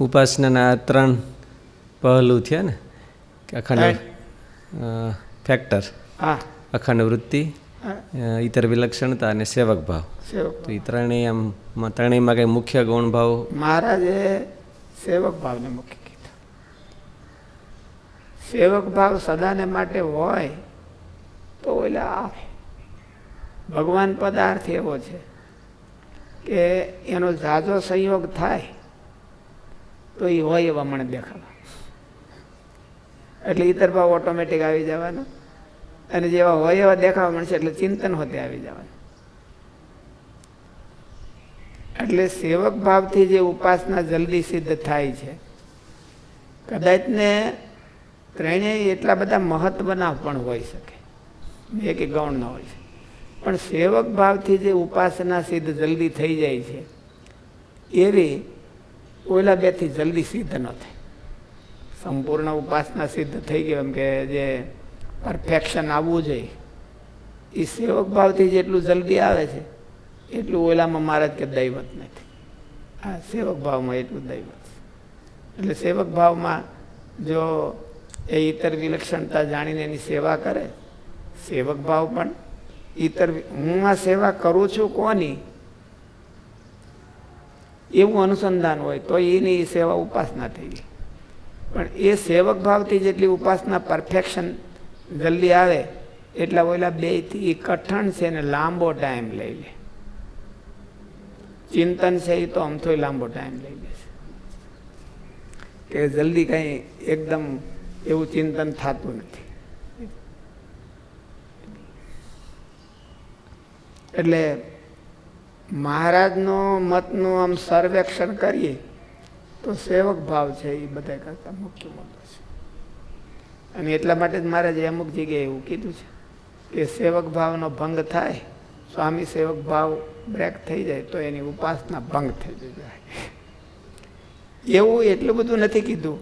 ઉપાસનાના આ ત્રણ પહેલું થયા ને અખંડ ફેક્ટર અખંડ વૃત્તિ ઇતર વિલક્ષણતા અને સેવક ભાવ. તો એ ત્રણેય આમ ત્રણેયમાં કંઈ મુખ્ય ગુણ ભાવ? મહારાજે સેવક ભાવને મુખ્ય કીધા. સેવક ભાવ સદાને માટે હોય તો ઓલા આવે. ભગવાન પદાર્થ એવો છે કે એનો ઝાઝો સંયોગ થાય તો એ હોય એવા મને દેખાવા. એટલે ઈતર ભાવ ઓટોમેટિક આવી જવાના. અને જેવા હોય એવા દેખાવા મળશે એટલે ચિંતન હોતે આવી જવાનું. એટલે સેવક ભાવથી જે ઉપાસના જલ્દી સિદ્ધ થાય છે, કદાચ ને ત્રણેય એટલા બધા મહત્વના પણ હોઈ શકે. એક ગૌણ ન હોય છે પણ સેવક ભાવથી જે ઉપાસના સિદ્ધ જલ્દી થઈ જાય છે, એવી ઓલા બેથી જલ્દી સિદ્ધ ન થાય. સંપૂર્ણ ઉપાસના સિદ્ધ થઈ ગયો એમ કે જે પરફેક્શન આવવું જોઈએ. એ સેવક ભાવથી જેટલું જલ્દી આવે છે, એટલું ઓલામાં મહારાજ કે દૈવત નથી. આ સેવક ભાવમાં એટલું દૈવત છે. એટલે સેવક ભાવમાં જો એ ઇતર વિલક્ષણતા જાણીને એની સેવા કરે, સેવક ભાવ પણ ઇતર હું આ સેવા કરું છું કોની? એવું અનુસંધાન હોય તો એની સેવા ઉપાસના થઈ ગઈ. પણ એ સેવક ભાવથી જેટલી ઉપાસના પરફેક્શન જલ્દી આવે, એટલા ઓલા બેથી એ કઠણ છે ને લાંબો ટાઈમ લઈ લે. ચિંતન છે એ તો અમથોય લાંબો ટાઈમ લઈ લે છે. કે જલ્દી કંઈ એકદમ એવું ચિંતન થતું નથી. એટલે મહારાજનો મતનું આમ સર્વેક્ષણ કરીએ, તો સેવક ભાવ છે એ બધા કરતાં મુખ્ય મુદ્દો છે. અને એટલા માટે જ મહારાજે અમુક જગ્યાએ એવું કીધું છે કે સેવક ભાવનો ભંગ થાય, સ્વામી સેવક ભાવ બ્રેક થઈ જાય, તો એની ઉપાસના ભંગ થઈ જાય. એવું એટલું બધું નથી કીધું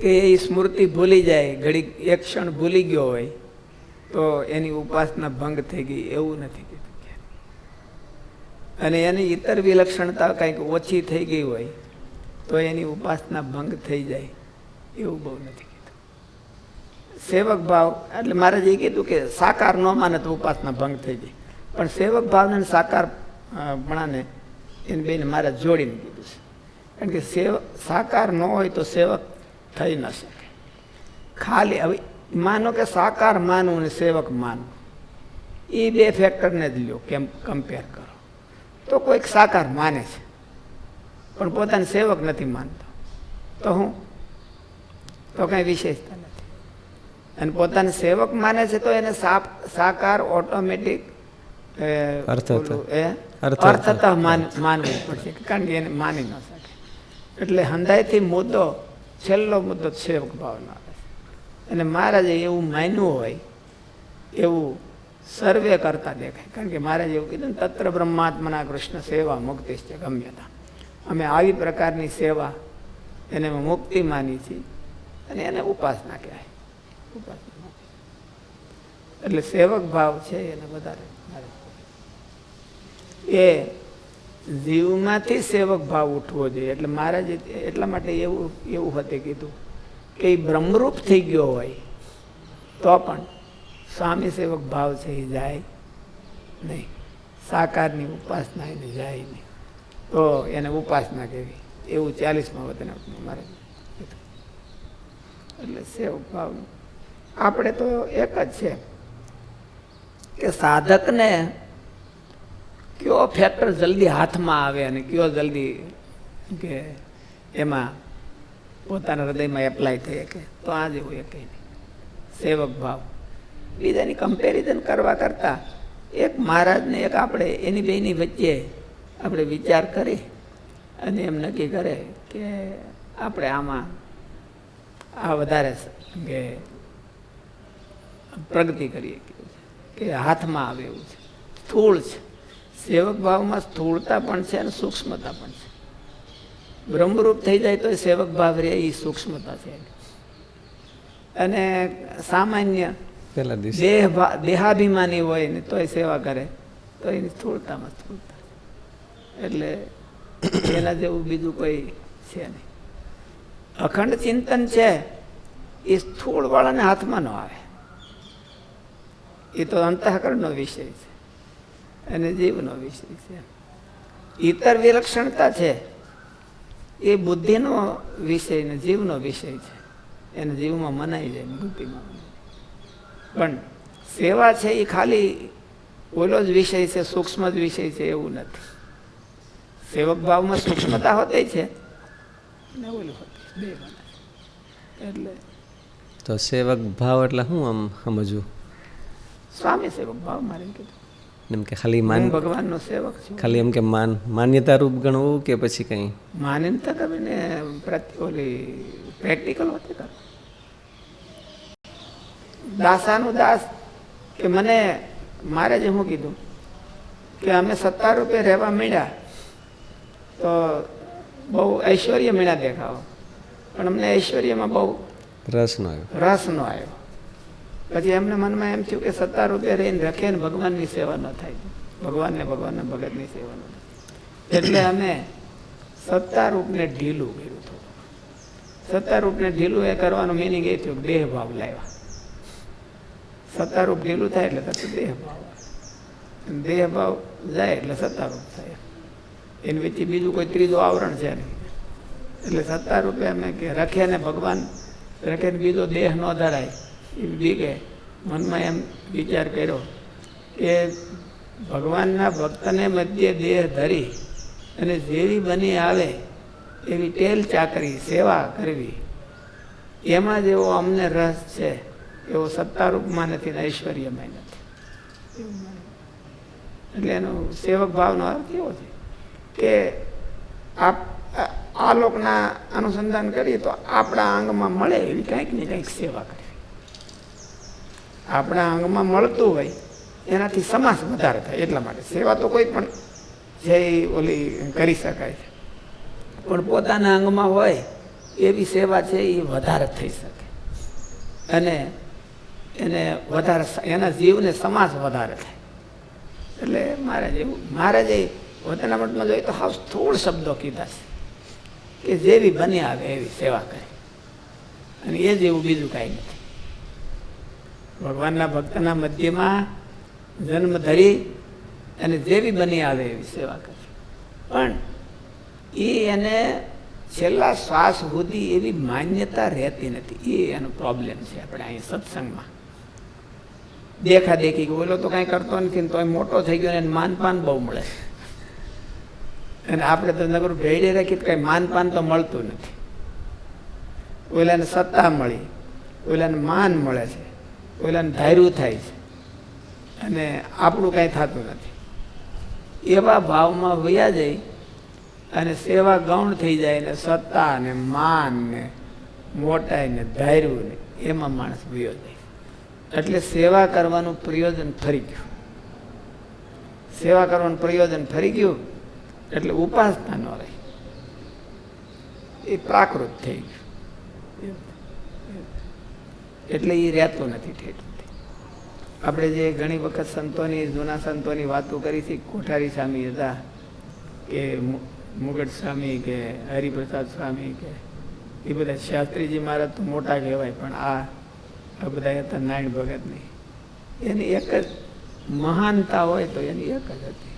કે એ સ્મૃતિ ભૂલી જાય ઘડી એક ક્ષણ ભૂલી ગયો હોય, તો એની ઉપાસના ભંગ થઈ ગઈ, એવું નથી અને એની ઇતર વિલક્ષણતા કંઈક ઓછી થઈ ગઈ હોય, તો એની ઉપાસના ભંગ થઈ જાય, એવું બહુ નથી કીધું. સેવક ભાવ, એટલે મારે જે કીધું કે સાકાર ન માને તો ઉપાસના ભંગ થઈ જાય. પણ સેવક ભાવને સાકાર પણાને એને બેને મારે જોડીને કીધું છે. કારણ કે સેવ, સાકાર ન હોય તો સેવક થઈ ન શકે. ખાલી હવે માનો કે સાકાર માનવું અને સેવક માનવું એ બે ફેક્ટરને જ લ્યો કેમ કમ્પેર કરો. તો કોઈક સાકાર માને છે. પણ પોતાને સેવક નથી માનતો. તો હું? તો કઈ વિશેષતા નથી. અને પોતાને સેવક માને છે તો એને સાપ- સાકાર ઓટોમેટિક અર્થતઃ. અર્થતઃ. અર્થતઃ માન માનવું પડશે કારણ કે એને માની ન શકે. એટલે હંધાઈથી મુદ્દો છેલ્લો મુદ્દો સેવક ભાવનો આવે છે. અને મહારાજે એવું માન્યું હોય એવું સર્વે કરતા દેખાય. કારણ કે મારે એવું કીધું ને, તત્ર બ્રહ્માત્મના કૃષ્ણ સેવા મુક્તિ છે ગમ્યતા. અમે આવી પ્રકારની સેવા એને અમે મુક્તિ માની છીએ અને એને ઉપાસના કહેવાય. ઉપાસના એટલે સેવક ભાવ છે એને વધારે. એ જીવમાંથી સેવક ભાવ ઉઠવો જોઈએ. એટલે મહારાજે એટલા માટે એવું એવું હતું કીધું કે એ બ્રહ્મરૂપ થઈ ગયો હોય તો પણ સ્વામી સેવક ભાવ છે, એ જાય નહીં. સાકારની ઉપાસના એને જાય નહીં. તો એને ઉપાસના કહેવી એવું ચાલીસમાં વતન મારે. એટલે સેવક ભાવ. આપણે તો એક જ છે કે સાધકને કયો ફેક્ટર જલ્દી હાથમાં આવે અને કયો જલ્દી કે એમાં પોતાના હૃદયમાં એપ્લાય થઈ શકે? તો આ જેવું એ કંઈ નહીં સેવક ભાવ. બીજાની કમ્પેરિઝન કરવા કરતાં. એક મહારાજને એક આપણે એની બેની વચ્ચે આપણે વિચાર કરી અને એમ નક્કી કરે કે આપણે આમાં આ વધારે કે પ્રગતિ કરીએ કે હાથમાં આવે એવું છે. સ્થૂળ છે. સેવક ભાવમાં સ્થૂળતા પણ છે અને સૂક્ષ્મતા પણ છે. બ્રહ્મરૂપ થઈ જાય તો સેવક ભાવ રહે એ સૂક્ષ્મતા છે. અને સામાન્ય પહેલા દિવસે. દેહ દેહાભિમાની હોય ને તોય સેવા કરે. તો એની સ્થૂળતામાં સ્થૂળતા. એટલે એના જેવું બીજું કોઈ છે નહીં. અખંડ ચિંતન છે, એ સ્થૂળવાળાને હાથમાં ન આવે. એ તો અંતઃકરણનો વિષય છે. અને જીવનો વિષય છે. ઇતર વિલક્ષણતા છે, એ બુદ્ધિનો વિષય ને જીવનો વિષય છે. એને જીવમાં મનાઈ જાય મનાઈ જાય. પણ સેવા છે એ ખાલી ઓલો જ વિષય છે સૂક્ષ્મ જ વિષય છે એવું નથી. સેવક ભાવમાં સૂક્ષ્મતા હોતી છે. ને ઓલું હોતી બે એટલે તો સેવક ભાવ એટલે હું આમ સમજવું સ્વામી સેવક ભાવ મારે એમ કીધું. એમ કે ખાલી માન ભગવાનનો સેવક છું. ખાલી એમ કે માન માન્યતા રૂપ ગણવું કે પછી કંઈ? માન્યતા ને પ્રત્યે ઓલી પ્રેક્ટિકલ હોતી કરો દાસાનું દાસ કે મને મારે જ શું કીધું કે અમે સત્તર રૂપે રહેવા મળ્યા તો બહુ ઐશ્વર્ય મીણા દેખાવો. પણ અમને ઐશ્વર્યમાં બહુ રસ નો આવ્યો. રસ નો આવ્યો. પછી એમને મનમાં એમ થયું કે સત્તા રૂપે રહીને રખે ને ભગવાનની સેવા ન થાય. ભગવાનને ભગવાનના ભગતની સેવા ન થાય. એટલે અમે સત્તારૂપને ઢીલું કર્યું હતું. સત્તારૂપને ઢીલું એ કરવાનું મિનિંગ એ થયું દેહ ભાવ લાવ્યા. સત્તારૂપ ઢીલું થાય એટલે થતું દેહ ભાવ. દેહ ભાવ જાય એટલે સત્તારૂપ થાય. એની વચ્ચે બીજું કોઈ ત્રીજું આવરણ છે નહીં. એટલે સત્તારૂપે અમે કે રખે ને ભગવાન, રખે ને બીજો દેહ ન ધરાય. એ બીકે મનમાં એમ વિચાર કર્યો કે ભગવાનના ભક્તને મધ્ય દેહ ધરી અને જેવી બની આવે એવી ટેલ ચાકરી, સેવા કરવી. એમાં જેવો અમને રસ છે. એવો સત્તારૂપમાં નથી ને ઐશ્વર્યમાં નથી. એટલે એનો સેવક ભાવનો અર્થ એવો છે? કે આપ, આ- લોકના અનુસંધાન કરીએ તો આપણા અંગમાં મળે એવી કંઈક ને કંઈક સેવા કરવી આપણા અંગમાં મળતું હોય એનાથી સમાસ વધારે થાય એટલા માટે. સેવા તો કોઈ પણ જે ઓલી કરી શકાય છે. પણ પોતાના અંગમાં હોય એવી સેવા છે એ વધારે થઈ શકે. અને એને વધારે એના જીવને સમાસ વધારે થાય. એટલે મહારાજ એવું, મહારાજે પોતાના મઠમાં જોઈએ તો હાવ સ્થૂળ શબ્દો કીધા છે. કે જેવી બની આવે એવી સેવા કરે. અને એ જેવું બીજું કાંઈ નથી. ભગવાનના ભક્તના મધ્યમાં જન્મ ધરી અને જેવી બની આવે એવી સેવા કરે. પણ એ એને છેલ્લા શ્વાસ સુધી એવી માન્યતા રહેતી નથી. એ એનો પ્રોબ્લેમ છે આપણે અહીં સત્સંગમાં. દેખા દેખી કે ઓલો તો કાંઈ કરતો નથી તો મોટો થઈ ગયો ને માનપાન બહુ મળે. અને આપણે તો નગર ભેડે રાખી તો કાંઈ માનપાન તો મળતું નથી. ઓલાને સત્તા મળી, ઓલાને માન મળે છે, ઓલાને ધાર્યું થાય છે. અને આપણું કાંઈ થતું નથી. એવા ભાવમાં વયા જાય અને સેવા ગૌણ થઈ જાય ને સત્તા ને માન ને મોટાઈ ને ધાર્યું ને એમાં માણસ વયો જાય. એટલે સેવા કરવાનું પ્રયોજન ફરી ગયું. સેવા કરવાનું પ્રયોજન ફરી ગયું, એટલે ઉપાસના ન રહી. એ પ્રાકૃત થઈ ગયું. એટલે એ રહેતું નથી ઠેઠ. આપણે જે ઘણી વખત સંતોની, જૂના સંતોની વાતો કરી છે, કોઠારી સ્વામી હતા, કે મુગટ સ્વામી, કે હરિપ્રસાદ સ્વામી, કે એ બધા શાસ્ત્રીજી મહારાજ તો મોટા કહેવાય, પણ આ આ બધા હતા નારાયણ ભગત નહીં. એની એક જ મહાનતા હોય તો એની એક જ હતી.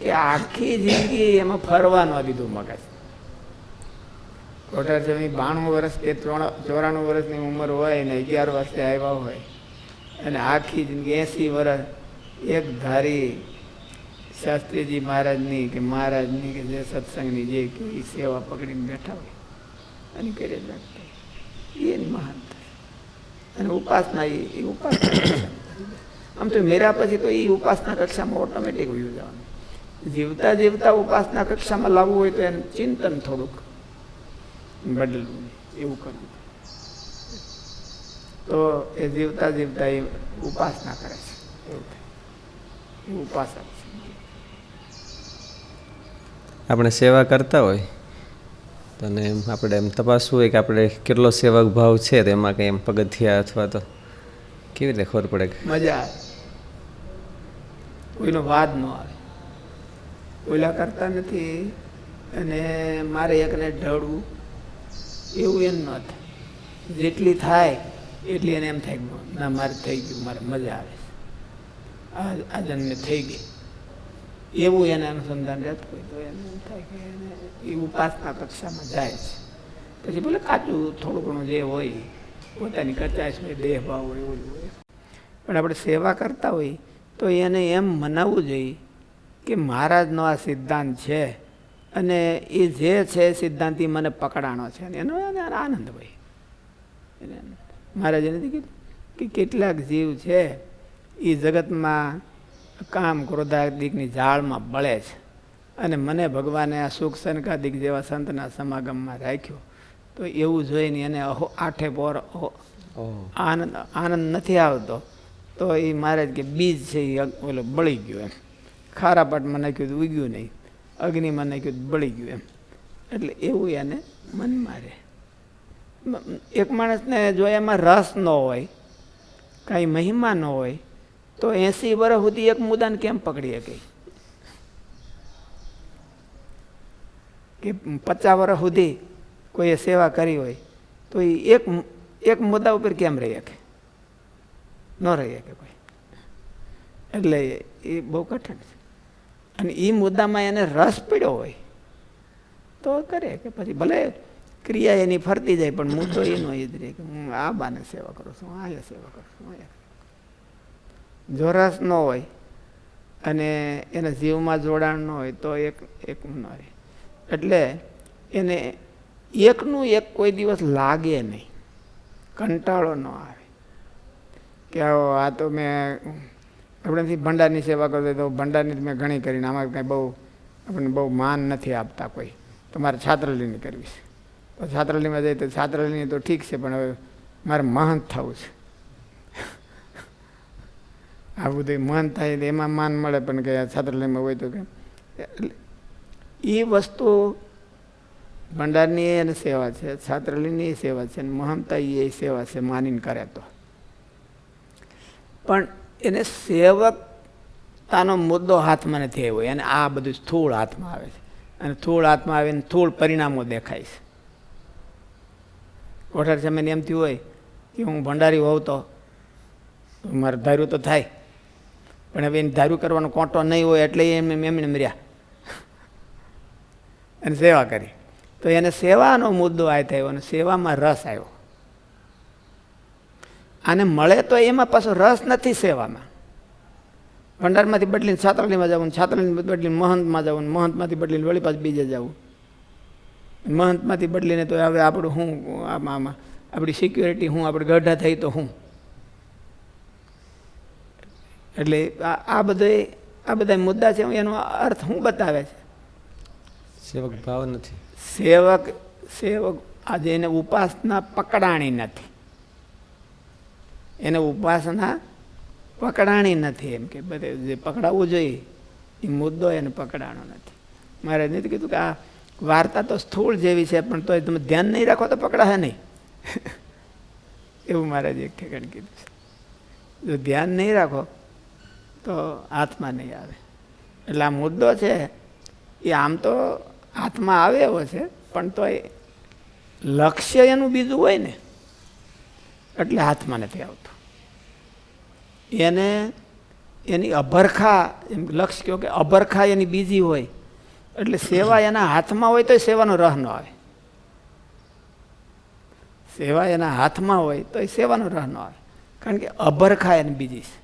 કે આખી જિંદગી એમાં ફરવા ન દીધું મગજ. કોઠાર સ્વામી બાણું વર્ષ કે ત્રણ, ચોરાણું વર્ષની ઉંમર હોય ને અગિયાર વર્ષે આવ્યા હોય અને આખી જિંદગી એંસી વર્ષ એક ધારી શાસ્ત્રીજી મહારાજની કે મહારાજની કે જે સત્સંગની જે કે એ સેવા પકડીને બેઠા હોય અને કરી રાખતા. એની મહાનતા. અને ઉપાસના એ એ ઉપાસના આમ તો મેરા પછી તો એ ઉપાસના કક્ષામાં ઓટોમેટિક વ્યૂ જવાનું. જીવતા જીવતા ઉપાસના કક્ષામાં લાવવું હોય તો એને ચિંતન થોડુંક બદલવું એવું કરવું તો એ જીવતા જીવતા એ ઉપાસના કરે છે. એવું થાય. ઉપાસક છે. આપણે સેવા કરતા હોય તો ને એમ આપણે એમ તપાસવું હોય કે આપણે કેટલો સેવક ભાવ છે તો એમાં કંઈ એમ પગથિયા અથવા તો કેવી રીતે ખબર પડે કે મજા આવે. કોઈનો વાદ ન આવે. ઓલા કરતા નથી અને મારે એકને ઢળવું એવું એમ ન થાય. જેટલી થાય એટલી એને એમ થાય ના, મારે થઈ ગયું, મારે મજા આવે આ આ જન્મે થઈ ગઈ. એવું એને અનુસંધાન રહેતું હોય તો એને થાય કે એને એ ઉપાસના કક્ષામાં જાય છે. પછી ભલે કાચું થોડું ઘણું જે હોય, પોતાની કચાશ હોય, દેહ ભાવ હોય, એવું હોય. પણ આપણે સેવા કરતા હોય તો એને એમ મનાવવું જોઈએ કે મહારાજનો આ સિદ્ધાંત છે અને એ જે છે સિદ્ધાંત મને પકડાણો છે. અને એનો આનંદ હોય. એને કીધું કે કેટલાક જીવ છે, એ જગતમાં કામ ક્રોધાદિકની જાળમાં બળે છે. અને મને ભગવાને આ સુખ સનકાદિક જેવા સંતના સમાગમમાં રાખ્યો. તો એવું જોઈને એને અહો આઠે પોર આનંદ આનંદ નથી આવતો. તો એ મહારાજ કે બીજ છે એ ઓલો બળી ગયું એમ. ખારા પાટમાં નાખ્યું તો ઉગ્યું નહીં. અગ્નિમાં નાખ્યું તો બળી ગયું એમ. એટલે એવું એને મન મારે એક માણસને જો એમાં રસ ન હોય કાંઈ મહિમા ન હોય તો એંસી વર્ષ સુધી એક મુદ્દાને કેમ પકડી શકે? કે પચાસ વર્ષ સુધી કોઈએ સેવા કરી હોય, તો એ એક એક મુદ્દા ઉપર કેમ રહી શકે? ન રહી શકે કોઈ. એટલે એ બહુ કઠિન છે. અને એ મુદ્દામાં એને રસ પડ્યો હોય, તો કરે કે પછી ભલે ક્રિયા એની ફરતી જાય, પણ મુદ્દો એનો એ જ રહે કે હું આ બાને સેવા કરું છું આ સેવા કરું છું જો રસ ન હોય અને એના જીવમાં જોડાણ ન હોય તો એક એક ન રહે. એટલે એને એકનું એક કોઈ દિવસ લાગે નહીં. કંટાળો ન આવે. કે આવો, આ તો મેં આપણેથી ભંડારની સેવા કરતો તો ભંડારની મેં ઘણી કરીને આમાં કંઈ બહુ આપણને બહુ માન નથી આપતા કોઈ. તો મારે છાત્રાલયની કરવી છે. તો છાત્રાલયમાં જઈએ તો છાત્રાલયની તો ઠીક છે, પણ હવે મારે મહંત થવું છે. આ બધું મન થાય એમાં માન મળે, પણ કે છાત્રાલયમાં હોય તો એટલે એ વસ્તુ ભંડારની એને સેવા છે, છાત્રાલયની એ સેવા છે, અને મહંતા એ સેવા છે માનીને કરે તો. પણ એને સેવકતાનો મુદ્દો હાથમાં નથી આવ્યો અને આ બધું સ્થૂળ હાથમાં આવે છે. અને સ્થૂળ હાથમાં આવીને સ્થૂળ પરિણામો દેખાય છે. કોઠાર સમયને એમથી હોય કે હું ભંડારી હોઉં તો મારે ધાર્યું તો થાય. પણ હવે એને ધાર્યું કરવાનો કોંટો નહીં હોય એટલે એમ એમને મર્યા અને સેવા કરી. તો એને સેવાનો મુદ્દો આ થયો અને સેવામાં રસ આવ્યો. આને મળે તો એમાં પાછો રસ નથી સેવામાં. ભંડારમાંથી બદલીને છાત્રાલયમાં જવું છાત્રાલયમાં બદલીને મહંતમાં જવું મહંતમાંથી બદલીને વળી પાછું બીજે જવું મહંતમાંથી બદલીને તો હવે આપણું શું આમાં આપણી સિક્યુરિટી હું, આપણે ગઢા થઈ તો હું. એટલે આ આ બધે આ બધા મુદ્દા છે એનો અર્થ હું બતાવે છે. સેવક ભાવ નથી. સેવક સેવક આજે એને ઉપાસના પકડાણી નથી. એને ઉપાસના પકડાણી નથી એમ કે બધે જે પકડાવવું જોઈએ એ મુદ્દો એને પકડાણો નથી. મારે નથી કીધું કે આ વાર્તા તો સ્થૂળ જેવી છે પણ તોય તમે ધ્યાન નહીં રાખો તો પકડાશે નહીં. એવું મારે એક ઠેકાણ કીધું છે. જો ધ્યાન નહીં રાખો તો હાથમાં નહીં આવે. એટલે આ મુદ્દો છે, એ આમ તો હાથમાં આવે એવો છે, પણ તો એ લક્ષ્ય એનું બીજું હોય ને, એટલે હાથમાં નથી આવતું. એને, એની અભરખા, એમ લક્ષ્ય કહો કે અભરખા એની બીજી હોય, એટલે સેવા એના હાથમાં હોય તો સેવાનો રહ ન આવે. સેવા એના હાથમાં હોય તો એ સેવાનો રહ ન આવે. કારણ કે અભરખા એની બીજી છે.